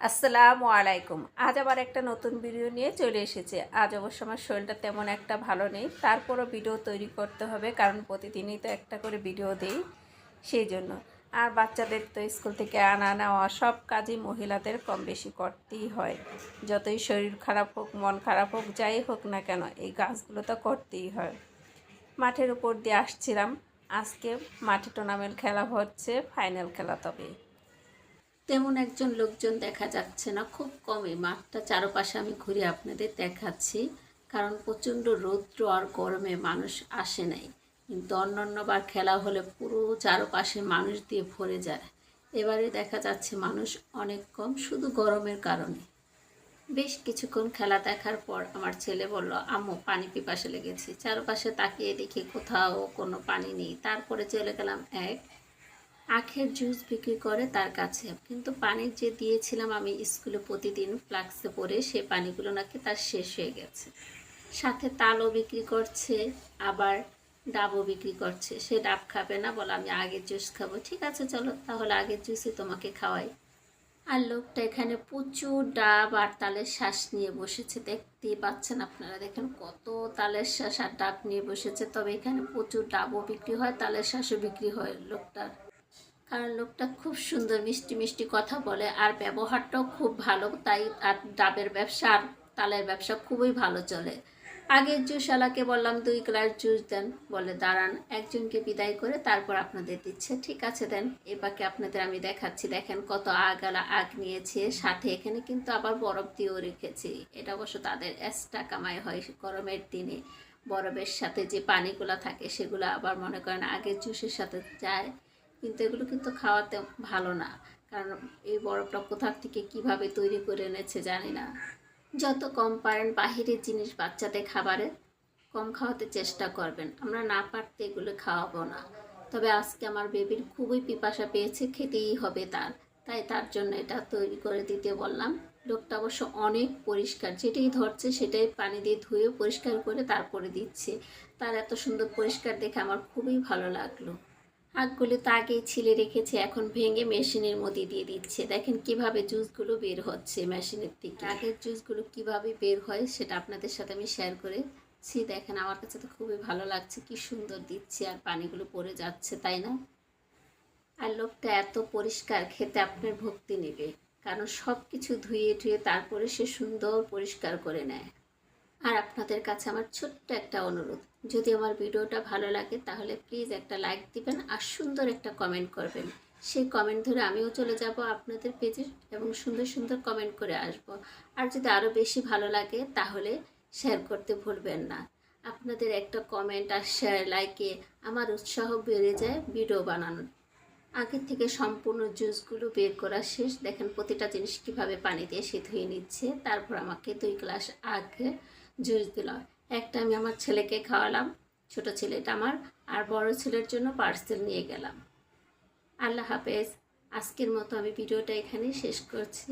আসসালামু আলাইকুম। আজ আবার একটা নতুন ভিডিও নিয়ে চলে এসেছে। আজ অবশ্য আমার শরীরটা তেমন একটা ভালো নেই। তারপরও ভিডিও তৈরি করতে হবে, কারণ প্রতিদিনই তো একটা করে ভিডিও দিই সেই জন্য। আর বাচ্চাদের তো স্কুল থেকে আনা, নেওয়া সব কাজই মহিলাদের কম বেশি করতেই হয়। যতই শরীর খারাপ হোক, মন খারাপ হোক, যাই হোক না কেন, এই কাজগুলো তো করতেই হয়। মাঠের উপর দিয়ে আসছিলাম। আজকে মাঠে টুর্নামেন্ট খেলা হচ্ছে ফাইনাল খেলা তবে তেমন একজন লোকজন দেখা যাচ্ছে না, খুব কমই। মাঠটা চারপাশে আমি ঘুরে আপনাদের দেখাচ্ছি, কারণ প্রচণ্ড রৌদ্র আর গরমে মানুষ আসে নাই। কিন্তু অন্যান্যবার খেলা হলে পুরো চারপাশে মানুষ দিয়ে ভরে যায়। এবারে দেখা যাচ্ছে মানুষ অনেক কম, শুধু গরমের কারণে। বেশ কিছুক্ষণ খেলা দেখার পর আমার ছেলে বলল, আম্মু, পানি পিপাসে লেগেছে। চারপাশে তাকিয়ে দেখি কোথাও কোনো পানি নেই। তারপরে চলে গেলাম এক আখের জুস বিক্রি করে তার কাছে। কিন্তু পানি যে দিয়েছিলাম আমি স্কুলে প্রতিদিন ফ্লাক্সে পরে সে পানিগুলো নাকি তার শেষ হয়ে গেছে। সাথে তালও বিক্রি করছে, আবার ডাবও বিক্রি করছে। সে ডাব খাবে না, বলে আমি আগের জুস খাব। ঠিক আছে, চলো, তাহলে আগের জুসই তোমাকে খাওয়াই। আর লোকটা এখানে প্রচুর ডাব আর তালের শ্বাস নিয়ে বসেছে। দেখতেই পাচ্ছেন আপনারা, দেখেন কত তালের শ্বাস আর ডাব নিয়ে বসেছে। তবে এখানে প্রচুর ডাবও বিক্রি হয়, তালের শ্বাসও বিক্রি হয় লোকটার। কারণ লোকটা খুব সুন্দর, মিষ্টি মিষ্টি কথা বলে আর ব্যবহারটাও খুব ভালো। তাই আর ডাবের ব্যবসা আর তালের ব্যবসা খুবই ভালো চলে। আগের জুসওয়ালাকে বললাম, দুই গ্লাস জুস দেন। বলে, দাঁড়ান, একজনকে বিদায় করে তারপর আপনাদের দিচ্ছে। ঠিক আছে, দেন। এবারকে আপনাদের আমি দেখাচ্ছি, দেখেন কত আগ আলা আগ নিয়েছে। সাথে এখানে কিন্তু আবার বরফ দিয়েও রেখেছি। এটা অবশ্য তাদের এক্সট্রা কামাই হয় গরমের দিনে। বরফের সাথে যে পানিগুলো থাকে সেগুলো আবার মনে করেন আগের জুসের সাথে যায়। কিন্তু এগুলো কিন্তু খাওয়াতে ভালো না। কারণ এই বরফটা কোথার থেকে কীভাবে তৈরি করে এনেছে জানি না। যত কম পারেন বাহিরের জিনিস বাচ্চাদের খাবারে কম খাওয়াতে চেষ্টা করবেন। আমরা না পারতে এগুলো খাওয়াবো না। তবে আজকে আমার বেবির খুবই পিপাসা পেয়েছে, খেতেই হবে তার। তাই তার জন্য এটা তৈরি করে দিতে বললাম। লোকটা অবশ্য অনেক পরিষ্কার, যেটাই ধরছে সেটাই পানি দিয়ে ধুয়ে পরিষ্কার করে তারপরে দিচ্ছে। তার এত সুন্দর পরিষ্কার দেখে আমার খুবই ভালো লাগল। আখগুলো তো আগেই ছিলে রেখেছে, এখন ভেঙে মেশিনের মধ্যে দিয়ে দিচ্ছে। দেখেন কীভাবে জুসগুলো বের হচ্ছে মেশিনের থেকে। আগের জুসগুলো কীভাবে বের হয় সেটা আপনাদের সাথে আমি শেয়ার করেছি। দেখেন আমার কাছে তো খুবই ভালো লাগছে, কি সুন্দর দিচ্ছে আর পানিগুলো পড়ে যাচ্ছে, তাই না? আর লোকটা এত পরিষ্কার, খেতে আপনার ভক্তি নেবে। কারণ সব কিছু ধুয়ে ধুয়ে তারপরে সে সুন্দর পরিষ্কার করে নেয়। আর আপনাদের কাছে আমার ছোট্ট একটা অনুরোধ। যদি আমার ভিডিওটা ভালো লাগে, তাহলে প্লিজ একটা লাইক দিবেন আর সুন্দর একটা কমেন্ট করবেন। সেই কমেন্ট ধরে আমিও চলে যাব আপনাদের পেজে এবং সুন্দর সুন্দর কমেন্ট করে আসব। আর যদি আরও বেশি ভালো লাগে, তাহলে শেয়ার করতে ভুলবেন না। আপনাদের একটা কমেন্ট আর শেয়ার লাইকে আমার উৎসাহ বেড়ে যায় ভিডিও বানানোর। আগের থেকে সম্পূর্ণ জুসগুলো বের করা শেষ। দেখেন প্রতিটা জিনিস কীভাবে পানি দিয়ে সে ধুয়ে নিচ্ছে। তারপর আমাকে দুই গ্লাস আগে জুস দিল। একটা আমি আমার ছেলেকে খাওয়ালাম, ছোট ছেলেটা আমার, আর বড় ছেলের জন্য পার্সেল নিয়ে গেলাম। আল্লাহ হাফেজ। আজকের মতো আমি ভিডিওটা এখানে শেষ করছি।